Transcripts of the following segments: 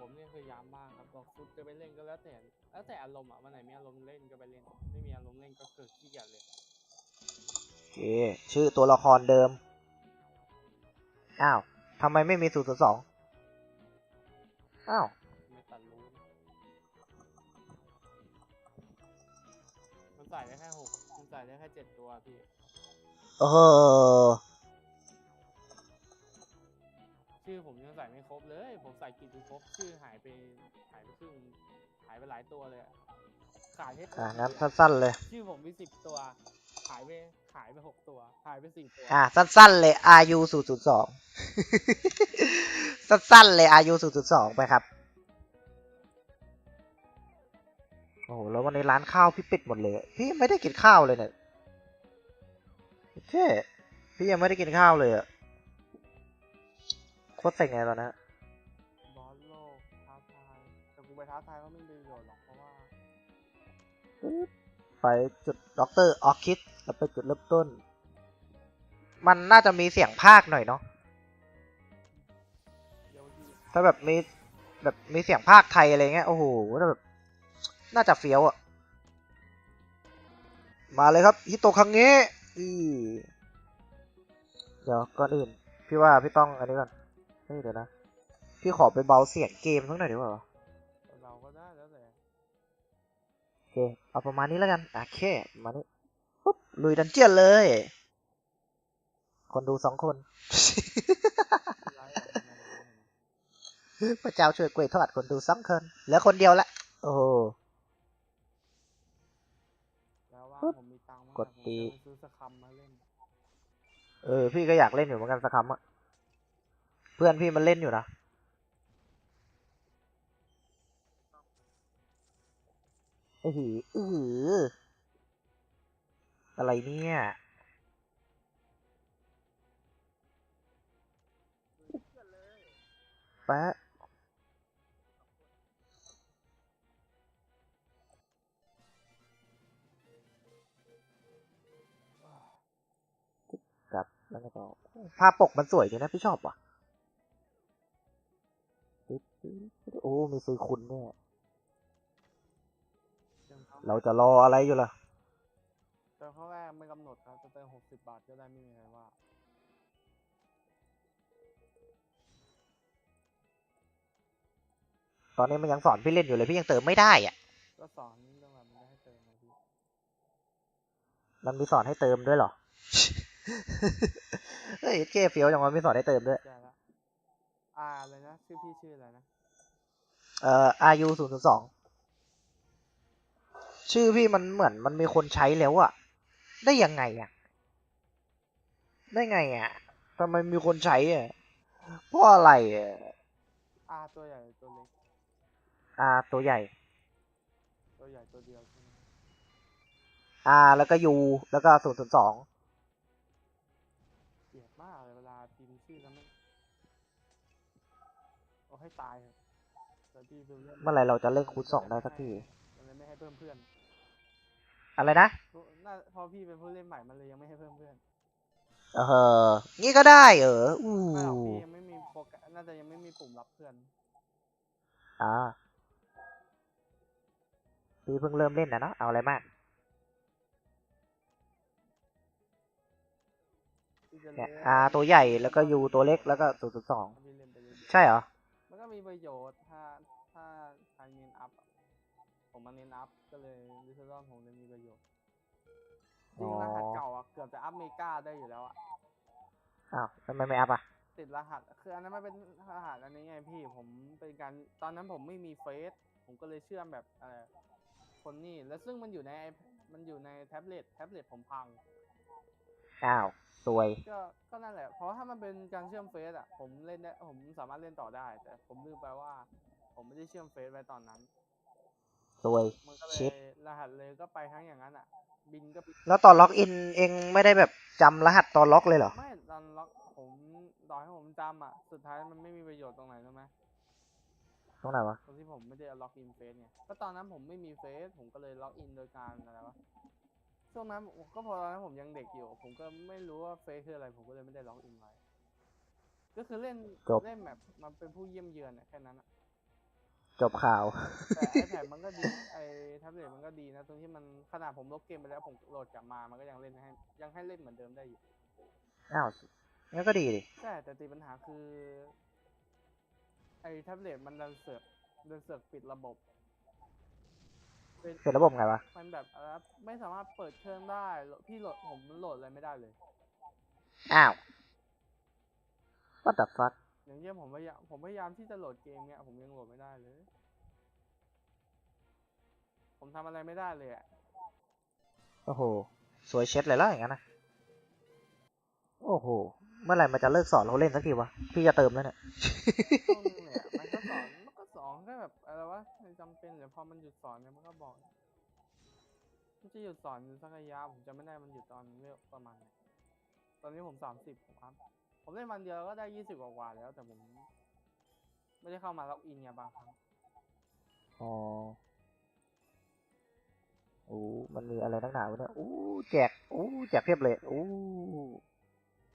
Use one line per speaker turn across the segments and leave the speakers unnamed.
ผมเนี่ยคือยามบ้างครับบอกฟุตจะไปเล่นก็แล้วแต่แล้วแต่อารมณ์อะวันไหนมีอารมณ์เล่นก็ไปเล่น ไม่มีอารมณ์เล่นก็คือขี้เกียจเลย
โอเคชื่อตัวละครเดิม อ้าวทำไมไม่มีศูนย์ศูนย์สองอ้าว
ไม่ตัดรู้มันใส่ได้แค่หกมันใส่ได้แค่เจ็ดตัวพี่
เออ
ชื่อผมยังใส่ไม่ ครบเลย ผมใส่กี่ตัวครบชื่อหายไปหายไปครึ่งหายไปหลายตัวเลยอะขายแค่ตัว
อ่า
เดียว
งั้นสั้นๆเลย
ชื่อผมมีสิบตัว หายไปหายไปหกตัว หายไปสี่ตัว
อ่าสั้นๆเลย RU ศูนย์ศูนย์สองสั้นๆเลย RU ศูนย์ศูนย์สองไปครับ โอ้โห แล้ววันนี้ร้านข้าวพี่ปิดหมดเลย พี่ยังไม่ได้กินข้าวเลยเนี่ยโอเคพี่ยังไม่ได้กินข้าวเลยอะโคตรเซ็งไงตอนนั้น
ไปท้าทายก็ไม่มีประโยชน์หรอกเพราะว่า
ไปจุดด็อกเตอร์ออคิดแล้วไปจุดเริ่มต้น มันน่าจะมีเสียงภาคหน่อยเนาะถ้าแบบมีแบบมีเสียงภาคไทยอะไรเงี้ยโอ้โหแบบน่าจะเฟี้ยวอะมาเลยครับฮิโตคังเงะอือเดี๋ยวก่อนอื่น พี่ว่าพี่ต้องอันนี้ก่อนเฮ้ยเดี๋ยวนะ พี่ขอไปเบาเสียงเกมสักหน่อยดีกว่า
เรา
เคเอาประมาณนี้แล้วกันโอเคประมาณนี้ปุ๊บลุยดันเจียนเลย คนดูสองคน
ไลฟ์ออกมาเลย
พระเจ้าช่วยกล้วยทอดคนดูสองคนเหลือคนเดียวละ โอ้โห
แล้วว่า
ปึ๊บ
ผมมีตังค์มาก
กดตี
ผมจะไปซื้อสคัมมาเล่น
เออ พี่ก็อยากเล่นอยู่เหมือนกันสักคำอะเพื่อนพี่มันเล่นอยู่นะ ออหือเออหือ อะไรเนี่ยแปะกับแล้วก็ต่อภาพปกมันสวยดีนะพี่ชอบว่ะ โอ้ มีซื้อคุณเนี่ย
เติมเขา
เราจะรออะไรอยู่ล่ะ
เติมเขาแรกไม่กำหนดครับจะเติมหกสิบบาทก็ได้ไม่มีใครว่า
ตอนนี้มันยังสอนพี่เล่นอยู่เลยพี่ยังเติมไม่ได้อะ
ก็สอนเรื่องแบบไม่ได้ให้เติมนะพี่
มันมีสอนให้เติมด้วยเหรอ เฮ้ยเกเฟียวจังวะมีสอนให้เติมด้วย
ใช่ละอ่าอะไรนะ ชื่อพี่ชื่ออะไรนะ
เอ่อ RU ศูนย์ศูนย์สอง ชื่อพี่มันเหมือนมันมีคนใช้แล้วอะได้ยังไงอะได้ไงอะทำไมมีคนใช้อะเพราะอะไรอะ
อ่าตัวใหญ่ตัวเล็ก
R ตัวใหญ่
ตัวใหญ่ตัวเดียวใช่ไหม
R แล้วก็ U แล้วก็ศูนย์ศูนย์สอง
เกลียดมากเลยเวลาพิมพ์ชื่อแล้วมันเอาให้ตายเถอะแต่พี่ดูเล่น
เมื่อไหรเราจะเล่นคูณสองได้สักที
มันเลยไม่ให้เพิ่มเพื่อน
อะไรนะ
น่าพอพี่เป็นผู้เล่นใหม่มันเลยยังไม่ให้เพิ่มเพื่อน
เอองี้ก็ได้เอออู้
ไม่หรอกพี่ยังไม่มีโปรแกรมน่าจะยังไม่มีปุ่มรับเพื่อน
อ่าพี่เพิ่งเริ่มเล่นนะเนาะเอาอะไรมาก
ที่จะ
เนี่ย
เล่น
R ตัวใหญ่แล้วก็ U ตัวเล็กแล้วก็ศูนย์ศูนย์สอง
พี่เล่นไปเรื่อยๆ
ใช่เหรอ
มันก็มีประโยชน์ถ้าถ้าใครเน้นอัพอะ ผมมาเน้นอัพก็เลยดิจิตอลผมเลยมีประโยชน์จริงรหัสเก่าอะเกือบจะอัพเมกาได้อยู่แล้วอะ
อ้าวทำไมไม่อัพอะ
ติดรหัสคืออันนั้นมันเป็นรหัสอันนี้ไงพี่ผมเป็นการตอนนั้นผมไม่มีเฟซผมก็เลยเชื่อมแบบอะไรคนนี้แล้วซึ่งมันอยู่ใน iPad มันอยู่ในแท็บเล็ตแท็บเล็ตผมพัง
อ้าวสวย
ก็ก็นั่นแหละ เพราะถ้ามันเป็นการเชื่อมเฟซอะ ผมเล่นได้ผมสามารถเล่นต่อได้ แต่ผมลืมไปว่า ผมไม่ได้เชื่อมเฟซไว้ตอนนั้น
สวย
มันก็เล
ชิ
ย
ป
รหัสเลยก็ไปทั้งอย่างนั้นอะ บินก็บิน
แล้วตอนล็อกอินเองไม่ได้แบบจำรหัสตอนล็อกเลยเหรอ
ไม่ตอนล็อกผมต่อให้ผมจำอะ สุดท้ายมันไม่มีประโยชน์ตรงไหนรู้ไหม
ตรงไหนวะ
ตรงที่ผมไม่ได้ล็อกอินเฟซไงก็ตอนนั้นผมไม่มีเฟซผมก็เลยล็อกอินโดยการอะไรวะช่วงนั้นผมก็พอตอนนั้นผมยังเด็กอยู่ ผมก็ไม่รู้ว่าเฟซคืออะไร ผมก็เลยไม่ได้ล็อกอินไว้ก็คือเล่นเล่นแบบมันเป็นผู้เยี่ยมเยือนอะแค่นั้นอะ
จบข่าว
แต่ iPad มันก็ดีไอ้แท็บเล็ตมันก็ดีนะ ตรงที่มันขนาดผมลบเกมไปแล้วผมโหลดกลับมามันก็ยังเล่นให้ ยังให้เล่นเหมือนเดิมได้อยู่
อ้าวงั้นก็ดีดิ
ใช่แต่ติดปัญหาคือ ไอ้แท็บเล็ตมันดันเสือกดันเสือกปิดระบบเป็น
เป็นระบบไงวะ
มันแบบอะไรนะไม่สามารถเปิดเครื่องได้โหลดพี่โหลดผมโหลดอะไรไม่ได้เลย
อ้าว what the fuck
อย่างเงี้ยผมพยายามผมพยายามที่จะโหลดเกมเนี้ยผมยังโหลดไม่ได้เลย ผมทำอะไรไม่ได้เลยอะ
โอ้โห สวยเช็ดเลยแล้วอย่างนั้นนะโอ้โห เมื่อไหร่มันจะเลิกสอนเราเล่นสักทีวะ พี่จะเติมแล้วเนี่ย
ช่วงนึงเนี่ยมันก็สอนมันก็สอนแค่แบบอะไรวะไม่จำเป็นเดี๋ยวพอมันหยุดสอนเนี่ยมันก็บอกมันจะหยุดสอนอยู่สักระยะผมจะไม่ได้มันหยุดตอนเรื่องประมาณไหนตอนนี้ผมสามสิบผมครับ ผมเล่นวันเดียวก็ได้ยี่สิบกว่าๆแล้ว แต่ผม ไม่ได้เข้ามาล็อกอินไงบางครั้ง
อ๋อโอ้มันมีอะไรนักหนาวะเนี่ยอู้แจกอู้แจกเพียบเลยอู้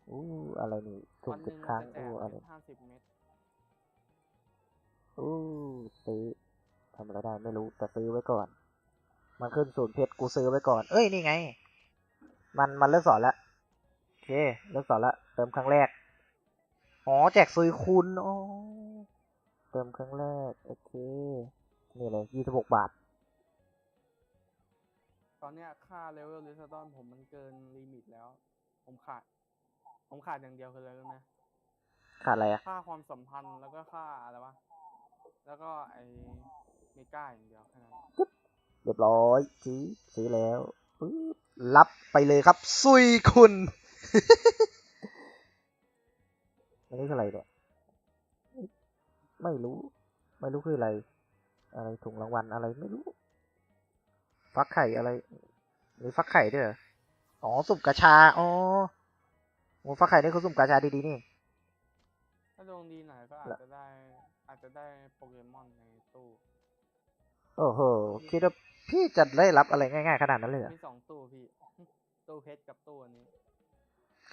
อู้อะไรนี่สุ่
วั
ม
นห
สิ
นึ่
บ
ง
ครั้ง
จะแจ
อู้
ก
อะไร
ห้าสิบเมตร
อู้ซื้อทำอะไรได้ไม่รู้แต่ซื้อไว้ก่อน มันขึ้นศูนย์เพชรกูซื้อไว้ก่อน เอ้ยนี่ไง มันมันเลิกสอนละโอ เคเลิกสอนละเติมครั้งแรก อ๋อ แจกซุยคุณอ๋อเติมครั้งแรก โอเค นี่เลยยี่สิบหกบาท
ตอนเนี้ยค่าเลเวลลิสตอนผมมันเกินลิมิตแล้ว ผมขาด ผมขาดอย่างเดียวคืออะไรรู้ไหม
ขาดอะไรอะ
ค่าความสัมพันธ์แล้วก็ค่าอะไรวะ แล้วก็ไอเมกาอย่างเดียวแค่นั้น
เรียบร้อยซื้อซื้อแล้วปึ๊บรับไปเลยครับซุยคุณ อันนี้คืออะไรเนี่ยไม่รู้ ไม่รู้คืออะไร อะไรถุงรางวัลอะไรไม่รู้ ฟักไข่อะไรมีฟักไข่ด้วยเหรออ๋อสุ่มกาชา อ๋อโอ้ฟักไข่นี่เขาสุ่มกาชาดีๆนี่
ถ้าดวงดีหน่อยก็อาจ
แล้ว
จะได้ อาจจะได้โปเกมอนในตู้
โอ้โหคิดว่าพี่จะได้รับอะไรง่ายๆขนาดนั้นเลยเหรอ
มีสองตู้พี่ ตู้เพชรกับตู้อันนี้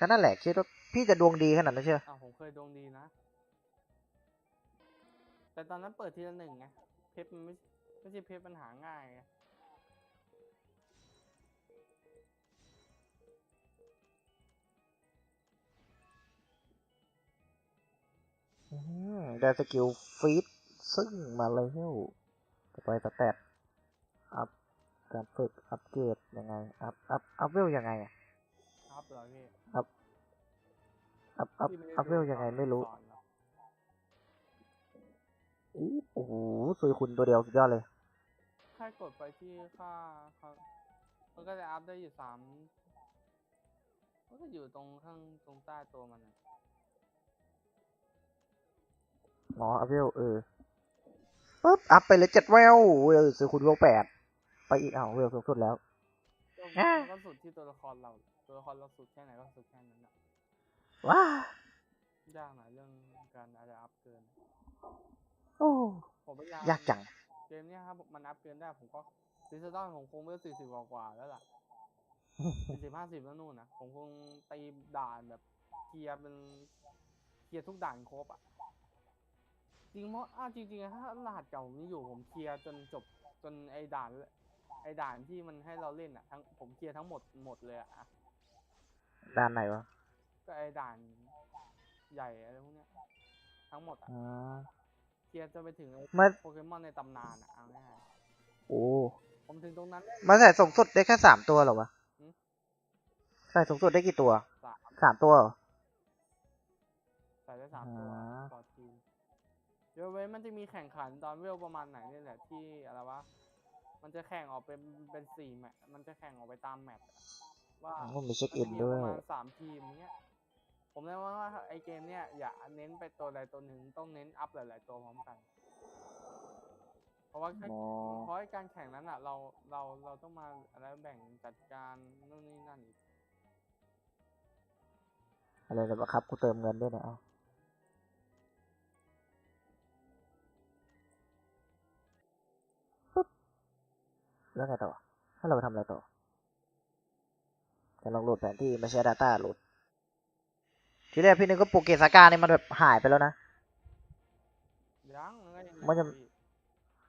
ก็นั่นแหละคิดว่าพี่จะดวงดีขนาดนั้นเชียว
อะผมเคยดวงดีนะ แต่ตอนนั้นเปิดทีละหนึ่งไง เพชรมันไม่ไม่ใช่เพชรมันหาง่ายไง
อืมได้สกิลฟีดซึ่งมาเลยเฮ้วต่อไปสแตทอัพการฝึกอัพเกรดยังไง อัพ อัพ อัพเวลยังไงอะ
ครับเหรอพี่
อัพอัพอัพ
พี่ไม่ได้
อัพเวล
ดู
ยังไง
ตอน
ไม่รู้
สอนเหรอ
อี๊ดโอ้โหซุยคุณตัวเดียวสุดยอดเลย
แค่กดไปที่ค่าค่ามันก็จะอัพได้อยู่สามมันก็อยู่ตรงข้างตรงใต้ตัวมันอะ
อ๋ออัพเวลเออปึ๊บอัพไปเลยเจ็ดเวลเวลซุยคุณเวลแปดไปอีกอ้าวเวลสูงสุดแล้ว
ก็
อ่า
ก็สุดที่ตัวละครเรา ตัวละครเราสุดแค่ไหนก็สุดแค่นั้นอะ
ว้ายา
กหน่อยเรื่องการอาจจะอัพเกิน
โอ้
ผมพยายาม
ยากจัง
เกมเนี้ยครับมันอัพเกินได้ผมก็ดิจิตอลผมคงไม่สี่สิบกว่าๆแล้วล่ะสี่สิบห้าสิบแล้วนู่นนะผมคงตีด่านแบบเคลียร์เป็นเคลียร์ทุกด่านครบอะ จริงเพราะอ้าวจริงๆอะถ้ารหัสเก่าผมอยู่ผมเคลียร์จนจบจนไอ้ด่านไอ้ด่านที่มันให้เราเล่นอะ ทั้งผมเคลียร์ทั้งหมดหมดเลยอะ
ด้านไหนวะ
ก็ไอ้ด่านใหญ่อะไรพวกเนี้ยทั้งหมดอะ
อ่า
เคลียร์จนไปถึงไอ้
มัน
โปเกมอนในตำนานอะเอาง่าย
โอ้
ๆผมถึงตรงนั้น
มันใส่สูงสุดได้แค่สามตัวเหรอวะ
หืม
ใส่สูงสุดได้กี่ตัว
สาม
สามตัวเหรอ
ใส่ได้สามตัว
อ่า
ต่อทีมเดี๋ยวเว้นมันจะมีแข่งขันตอนเวลประมาณไหนนี่แหละที่อะไรวะมันจะแข่งออกเป็นเป็นสี่แมตช์มันจะแข่งออกไปตามแมตช์อะว่า
อ๋อมีเช็ค
มัน
อิ
จะ
น
มี
ด้
ป
วย
ระมาณสามทีมเนี้ย ผมเลยว่าไอเกมเนี้ยอย่าเน้นไปตัวใดตัวหนึ่งต้องเน้นอัพหลาย ๆ ตัวพร้อมกัน เพราะว่า
อ๋อ
เพราะไอการแข่งนั้นอะ เราเราเราต้องมาอะไรแบ่งจัดการนู่นนี่นั่นอีก
อะไรเลยปะครับกูเติมเงินด้วยนะเอาปึ๊บแล้วไงต่อให้เราไปทำอะไรต่อจะลองโหลดแผนที่ไม่ใช่ Data โหลด ทีแรกพี่นึกว่าโปเกสากาเนี่ยมันแบบหายไปแล้วนะ
ยังมันก็ยัง
มันจะ
อยู่พี่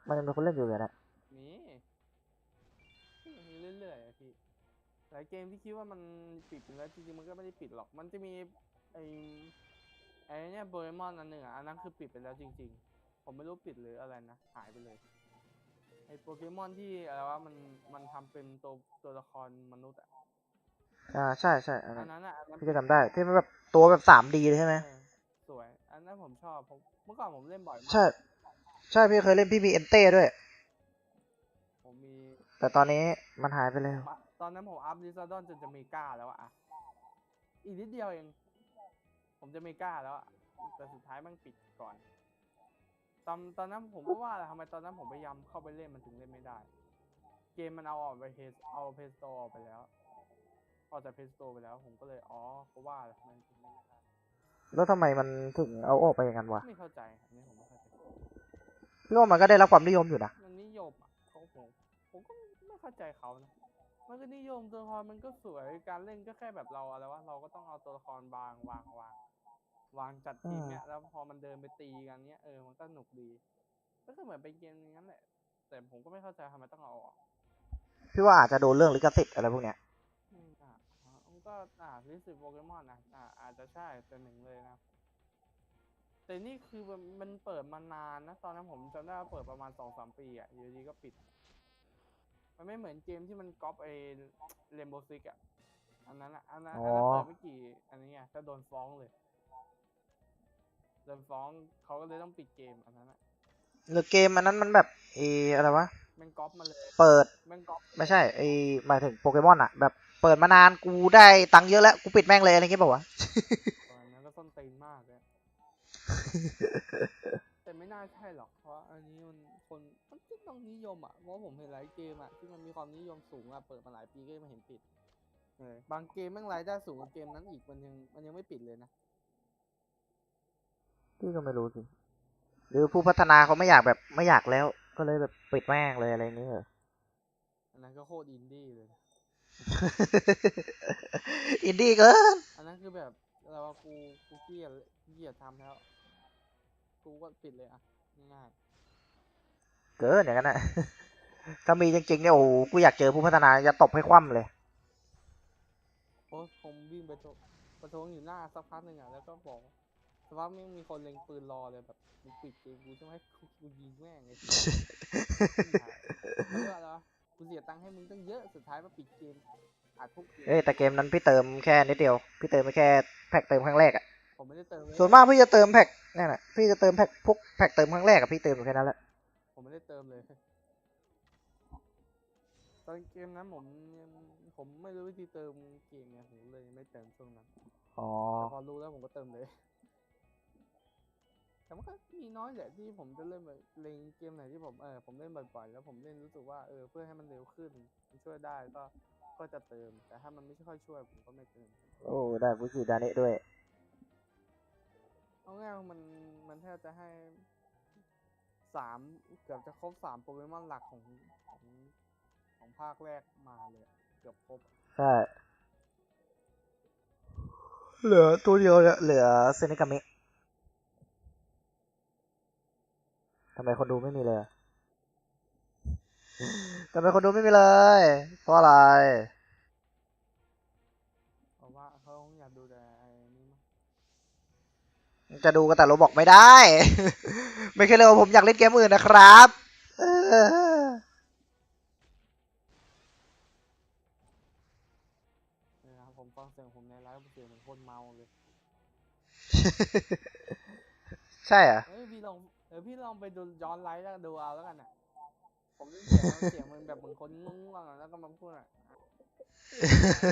มันยังมีคนเล่นอยู่เลยนะ
มีมีเรื่อยๆอะพี่หลายเกมที่คิดว่ามันปิดไปแล้วจริงๆมันก็ไม่ได้ปิดหรอก มันจะมีไอ้ไอ้เนี่ยโดเรมอนอันหนึ่งอะอันนั้นคือปิดไปแล้วจริง ๆ ผมไม่รู้ปิดหรืออะไรนะหายไปเลยไอ้โปเกมอนที่อะไรวะมันมันทำเป็นตัวตัวละครมนุษย์อะ
อ่าใช่ใช่อัน
อั
นั้น
นนั้นอะอันนั้น
พี่ก็จำได้ที่มันแบบตัวแบบสามดีเลยใช่ไหม
เออสวย อันนั้นผมชอบผมเมื่อก่อนผมเล่นบ่อยมาก
ใช่ ใช่พี่เคยเล่นพี่มีเอนเต้ด้วย
ผมมี
แต่ตอนนี้มันหายไปแล้ว
มาตอนนั้นผมอัพลิซาดอนจนจะเมกาแล้วอะอีกนิดเดียวเอง ผมจะเมกาแล้วอะแต่สุดท้ายมันปิดก่อน ตอนตอนนั้นผมก็ว่าแหละทำไมตอนนั้นผมพยายามเข้าไปเล่นมันถึงเล่นไม่ได้ เกมมันเอาออกไปเพสเอาเพสโตออกไปแล้ว ออกจากเพสโตไปแล้ว ผมก็เลยอ๋อก็ว่าแหละมันถึงเล่นไม่ได้
แล้วทำไมมันถึงเอาออกไปอย่างนั้นวะ
ไม่เข้าใจอันนี้ผมไม่เข้าใจ
พี่ว่ามันก็ได้รับความนิยมอยู่นะ
มันนิยมอะเขาผมผมก็ไม่เข้าใจเขานะมันก็นิยมตัวละครมันก็สวยการเล่นก็แค่แบบเราอะไรวะเราก็ต้องเอาตัวละครวางวางวางวางจัดทีมเนี้ยแล้วพอมันเดินไปตีกันเนี้ยเออมันก็หนุกดีก็คือเหมือนเป็นเกมอย่างนั้นแหละแต่ผมก็ไม่เข้าใจทำไมต้องเอาออก
พี่ว่าอาจจะโดนเรื่องลิขสิทธิ์อะไรพวกเนี้ย
อืมอะอะมัน ก็อ่าลิสิตโปเกมอนนะอ่าอาจจะใช่แต่หนึ่งเลยนะ แต่นี่คือมันมันเปิดมานานนะ ตอนนั้นผมจำได้ว่าเปิดประมาณสองสามปีอะอยู่ดีก็ปิด มันไม่เหมือนเกมที่มันก๊อปไอเรมโบซิกอะ อันนั้นอะอันนั้น
อ๋
อันนั้น
อ
เปิดไม่กี่ อันนี้ไงก็โดนฟ้องเลยโดนฟ้องเขาก็เลยต้องปิดเกมอันนั้นอะ
หรือเกมอันนั้นมันแบบเอออะไรวะ
มันก๊อปมาเลย
เปิด
มันก๊อป
ไม่ใช่ไอหมายถึงโปเกมอนอะแบบ เปิดมานานกูได้ตังค์เยอะแล้ว กูปิดแม่งเลยอะไรเงี้ยป่าวะ
อันนั้นก็ส้นตีนมากเลยแต่ไม่น่าใช่หรอก เพราะอันนี้มันคนมันก็ต้องนิยมอะ เพราะผมเห็นหลายเกมอะที่มันมีความนิยมสูงอะ เปิดมาหลายปีก็ยังไม่เห็นปิดเออบางเกมแม่งรายได้สูงกว่าเกมนั้นอีกมันยังมันยังไม่ปิดเลยนะ
พี่ก็ไม่รู้สิ หรือผู้พัฒนาเขาไม่อยากแบบไม่อยากแล้ว ก็เลยแบบปิดแม่งเลยอะไรเงี้ย
อันนั้นก็โคตรอินดี้เลยนะ
อินดี้เกิน
อันนั้นคือแบบเราว่ากูกูเกลียดเกลียดทำแล้ว กูก็ปิดเลยอะง่าย
เกินอย่างนั้นอะถ้ามีจริงๆเนี่ยโอ้โหกูอยากเจอผู้พัฒนาจะตบให้คว่ำเลย
ๆโอ้ยผมวิ่งไปโถประท้วงอยู่หน้าสักพักหนึ่งอะแล้วก็บอกสักพักไม่งมีคนเล็งปืนรอเลยแบบมึงปิดเกมกูใช่ไหมกูกูยิงแม่งไอ้เหี้ยแล้วก็อะไรวะ กูเสียตังค์ให้มึงตั้งเยอะสุดท้ายมาปิดเกมอัดทุกเกม
เอ้ยแต่เกมนั้นพี่เติมแค่นิดเดียวพี่เติมไปแค่แพ็กเติมครั้งแรกอะ
ผมไม่ได้เติมเลย
ส่วนมากพี่จะเติมแพ็กนั่นแหละพี่จะเติมแพ็กพวกแพ็กเติมครั้งแรกอะพี่เติมอยู่แค่นั้นแหละ
ผมไม่ได้เติมเลย ตอนเกมนั้นผมยังผมไม่รู้วิธีเติมเกมไงผมเลยไม่เติมช่วงนั้น
อ๋อ
แต่พอรู้แล้วผมก็เติมเลย แต่มันก็มีน้อยแหละที่ผมจะเล่นแบบเล่นเกมไหนที่ผมเออผมเล่นบ่อยๆ แล้วผมเล่นรู้สึกว่าเออเพื่อให้มันเร็วขึ้นมันช่วยได้ก็ก็จะเติม แต่ถ้ามันไม่ค่อยช่วยผมก็ไม่เติม
โอ้ได้ฟูจิดาเนะด้วย
เอาง่ายๆมันมันแทบจะให้สามเกือบจะครบสามโปเกมอนหลักของของของภาคแรกมาเลยอะเกือบครบ
ใช่ เหลือตัวเดียวเนี่ยเหลือเซนิกามิำไมคนดูไม่มีเลยอะทำไมคนดูไม่มีเลย เพราะอะไร
เพราะว่าเขาคงอยากดูแต่ไอ้นี่มั้ง
จะดูกันแต่เราบอกไม่ได้ ไม่ใช่เลยว่าผมอยากเล่นเกมอื่นนะครับเออ
เนี่ยนะครับผมฟังเสียงผมในไลฟ์เสียงเหมือนคนเมาเลย
ใช่เหรอะ
เอ้ยพี่ลองเออพี่ลองไปดูย้อนไลฟ์แล้วดูเอาแล้วกันอะ ผมได้เสียงมันเสียงมันแบบเหมือนคนงงๆอะแล้วก็มาพูดอะ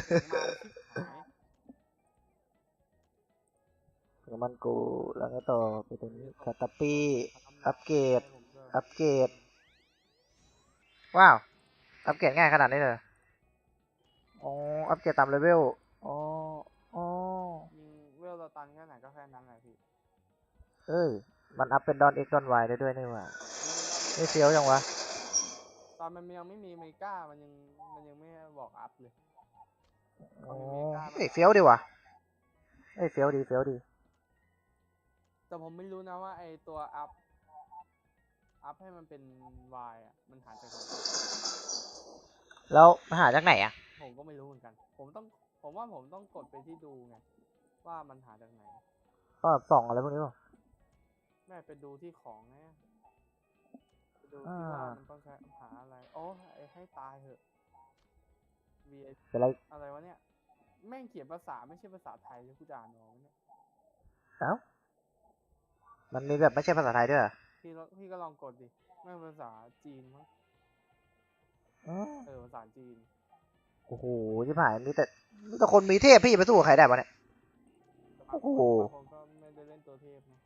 เสียงเมาชิบหาย
แล้วมันกูแล้วก็ต่อไปตรงนี้คาตาปี้ อัปเกรด อัปเกรด ว้าว อัปเกรดง่ายขนาดนี้เลยอ๋อ อัปเกรดตามเลเวล อ๋อ อ๋อ
ยิงเวลเราตันแค่ไหนก็แค่นั้นแหละพี่
เอ้ย มันอัพเป็นดอนเอ็กดอนวได้ด้วยนี่หว่าไม่เฟี้ยวยังวะ
ตอนมันยังไม่มีเมกามันยังมันยังไม่บอกอัพเลย
อ๋อเอ้ยเฟี้ยวดีว่ะเอ้ยเฟี้ยวดีเฟี้ยวดี
แต่ผมไม่รู้นะว่าไอตัวอัพ อัพให้มันเป็นวายอะ มันหาจากไหน
แล้วหาจากไหนอะ
ผมก็ไม่รู้เหมือนกัน ผมต้อง ผมว่าผมต้องกดไปที่ดูไง ว่ามันหาจากไหน
ก็ส่องอะไรพวกนี้ป่ะ
แม่ไปดูที่ของไงไปดูที่ว่า
อ่ามั
มันต้องใช้หาอะไร โอ้ไอ้ให้ตายเถอะ V
เป็นไร
อะไรวะเนี่ย แม่งเขียนภาษาไม่ใช่ภาษาไทยจะกูจะอ่านออกไหมเนี่ย
เอ้ามันมีแบบไม่ใช่ภาษาไทยด้วยเหรอ
พี่ลองพี่ก็ลองกดดิแม่งภาษาจีนมั้ง
อ๋อ
เออภาษาจีน
โอ้โหที่ผ่านมีแต่มีแต่คนมีเทพพี่ไปสู้กับใครได้ปะเนี่ย โอ้โห
บางคนก็ไม่ได้เล่นตัวเทพนะ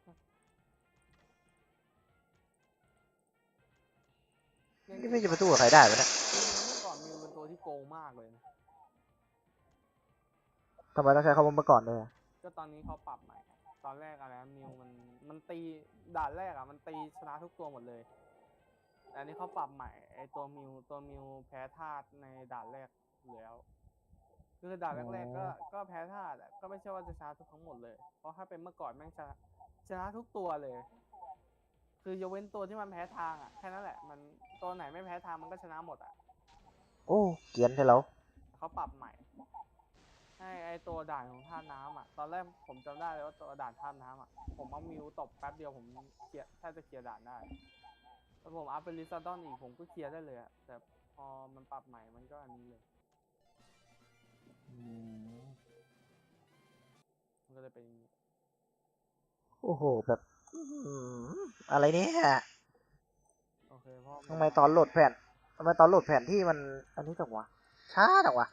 น
นี่
เก
พี่
ม
จะไปสู้กับใครได้ปะเนี่ย
เมื่อก่อนมิวเป็นตัวที่โกงมากเลยนะ
ทำไมต้องใช้คำว่าเมื่อก่อนด้วยอะ
ก็ตอนนี้เขาปรับใหม่ตอนแรกอะไรนะมิวมันมันตีด่านแรกอะมันตีชนะทุกตัวหมดเลยแต่อันนี้เขาปรับใหม่ไอตัวมิวตัวมิวแพ้ธาตุในด่านแรกอยู่แล้ว คือด่านแรกๆก็ก็แพ้ธาตุอะก็ไม่ใช่ว่าจะชนะทุกทั้งหมดเลย เพราะถ้าเป็นเมื่อก่อนแม่งชนะชนะทุกตัวเลย คือยกเว้นตัวที่มันแพ้ทางอะแค่นั้นแหละมันตัวไหนไม่แพ้ทางมันก็ชนะหมดอะ
โอ้เกรียนใช่แล้ว
เขาปรับใหม่ให้ไอตัวด่านของท่าน้ำอะ ตอนแรกผมจำได้เลยว่าตัวด่านท่าน้ำอะ ผมเอามิวตบแป๊บเดียวผมเคลียร์แทบจะเคลียร์ด่านได้แล้วผมอัพเป็นลิซาดอนอีกผมก็เคลียร์ได้เลยอะแต่พอมันปรับใหม่มันก็อันนี้เลยมันก็เลยเป็นอย่างนี้
โอ้โหแบบ อื้อหืออะไรเนี่ย
โอเคเพราะ
ทำไมตอนโหลดแผ่นทำไมตอนโหลดแผ่นที่มัน อันนี้จังวะ ช้าจังวะ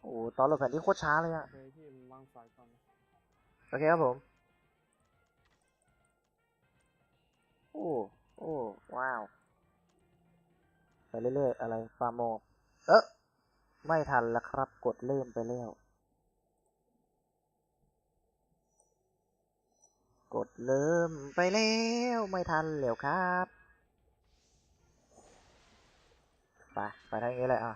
โอ้โหตอนโหลดแผ่นที่โคตรช้าเลย
โอ
อะ
เคพี่ผมวางสายก่อนนะ
โอเคครับผม โอ้ โอ้ ว้าว ไปเรื่อยๆ อะไรฟาร์โม เอ๊ะไม่ทันแล้วครับ กดเริ่มไปแล้ว กดเริ่มไปแล้วไม่ทันแล้วครับไปไปทางนี้เลยอะ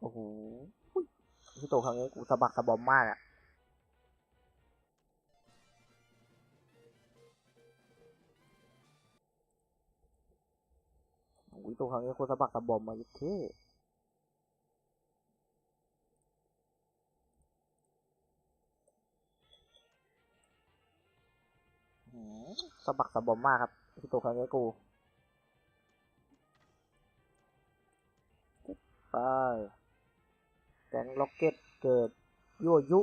โอ้โห ที่โตครั้งนี้กูสะบักสะบอมมากอะ่ะโอ้ยตัวครั้งนี้กูสะบักสะบอมมาอีกทีหือสะบักสะบอมมากครับที่ตัวครั้งนี้กูไป แก๊งล็อกเก็ตเกิดยั่วยุ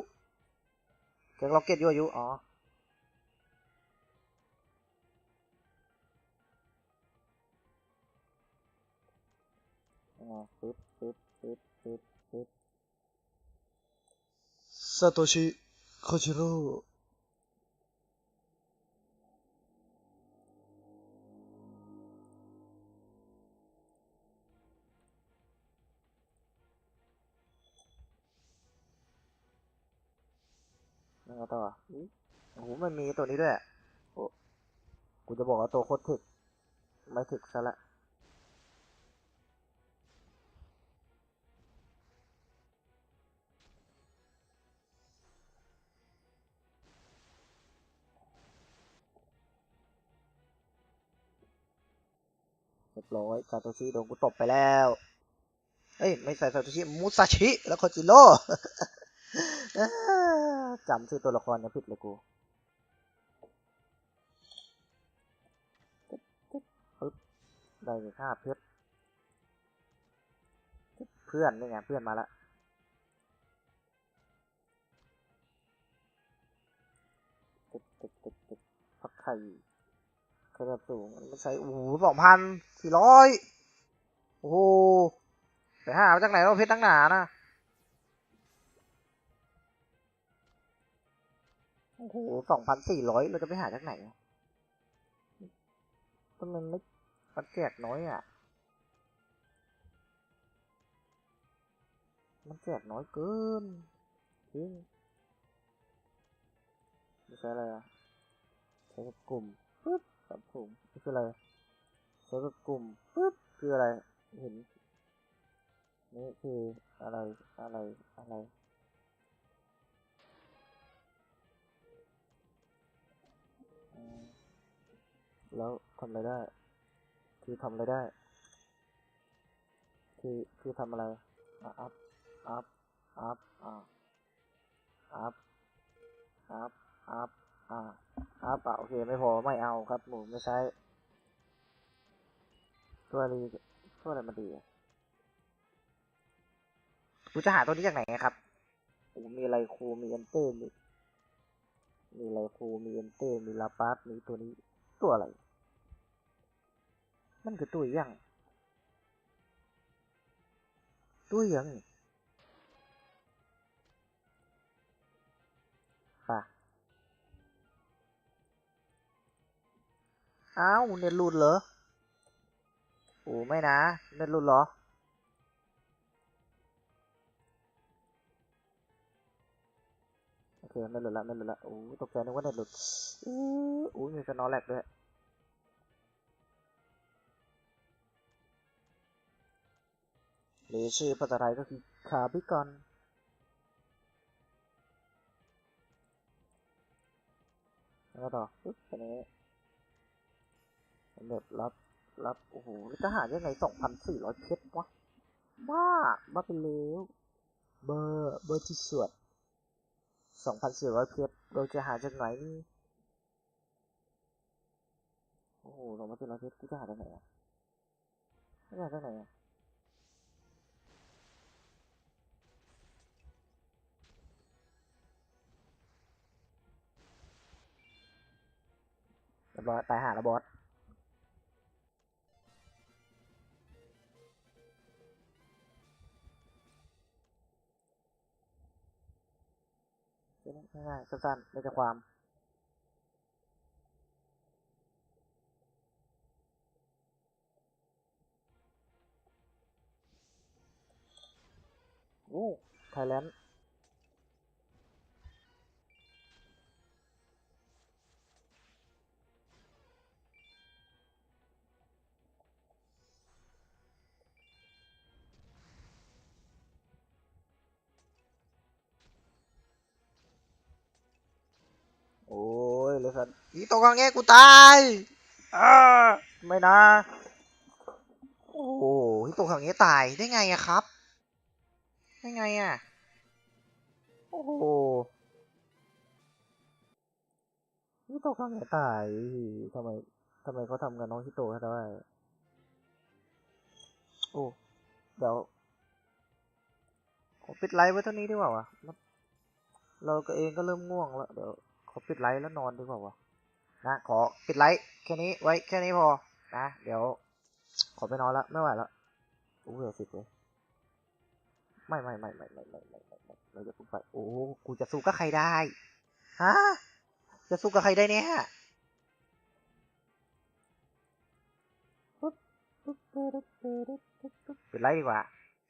แก๊งล็อกเก็ตยั่วยุอ๋อปึ๊บปึ๊บปึ๊บปึ๊บปึ๊บซาโตชิโคชิโร่ หมันมีตัวนี้ด้วยโอ้กูจะบอกว่าตัวโคตรถึก ไม่ถึกซะละเรียบร้อยซาโตชิโดนกูตบไปแล้ว เอ้ย ไม่ใส่ซาโตชิมุซาชิ แล้วโคจิโร่จำชื่อตัวละครยังผิดเลยกู ได้เลยค่าเพชรเพื่อนนี่ไงเพื่อนมาละตึกตึกตึกตึกพักไข่ขนาดสูงมันใช้โอ้โหสองพันสี่ร้อยโอ้โหไปหามาจากไหนว่าเพชรตั้งหนานะโอ้โหสองพันสี่ร้อยเราจะไปหาจากไหนทำไมไม่ มันแจกน้อยอะ มันแจกน้อยเกินจริงไม่ใช่อะไรอะใช้กับกลุ่มปึ๊บกับกลุ่มนี่คืออะไรใช้กับกลุ่มปึ๊บคืออะไรเห็นนี่คืออะไรอะไรอะไรแล้วทำอะไรได้ คือทำอะไรได้ คือคือทำอะไรอะอัพอัพอัพอ่าอัพอัพอัพอ่าอัพอะโอเคไม่พอไม่เอาครับหมูไม่ใช้ตัวอะไรตัวอะไรมันดีกูจะหาตัวนี้จากไหนครับโอ้มีอะไรครูมีเอนเตอร์มีมีอะไรครูมีเอนเตอร์มีลาปาสมีตัวนี้ตัวอะไร มันคือตัวอหยัง ตัวอหยังป่ะอ้าวเน็ตหลุดเหรอ โอ้ไม่นะเน็ตหลุดเหรอโอเคไม่หลุดละไม่หลุดละโอ้ตกใจนึกว่าเน็ตหลุดอู้อู้มีสนอแลกด้วย รือชื่อภาษาไทยก็คือคาบิกอนแล้วก็ต่อปึ๊บอันนี้สำเร็จรับรับโอ้โหแล้วจะหายังไงสองพันสี่ร้อยเพชรวะบ้าบ้าไปแล้วเบอร์เบอร์ที่สวดสองพันสี่ร้อยเพชรเราจะหาจากไหนนี่โอ้โหสองพันสี่ร้อยเพชรกูจะหาจากไหนอะจะหาจากไหนอะ เรียบร้อยตายหาแล้วบอสง่ายๆสั้นๆไม่ใช่ความโอ้ไทยแลนด์ ตกกางเงี้ยกูตายอ่าไม่นะ โอ้โหฮิโตะขังเงี้ยตายได้ไงอะครับ ได้ไงอะโอ้โหฮิโตะขังเงี้ยตายทำไมทำไมเขาทำกับน้องฮิโตะได้โอ้เดี๋ยวขอปิดไลฟ์ไว้เท่านี้ดีกว่าวะมันเราก็เองก็เริ่มง่วงแล้ว เดี๋ยวขอปิดไลฟ์แล้วนอนดีกว่าวะ นะขอปิดไลฟ์แค่นี้ไว้แค่นี้พอนะเดี๋ยว ขอไปนอนละไม่ไหวแล้วโอ้เหลือสิบเลยไม่ไม่ไม่ไม่ไม่ไม่ไม่ไม่ไม่เราจะสู้ไปโอ้กูจะสู้กับใครได้ฮะจะสู้กับใครได้เนี่ยปิดไลฟ์ดีกว่า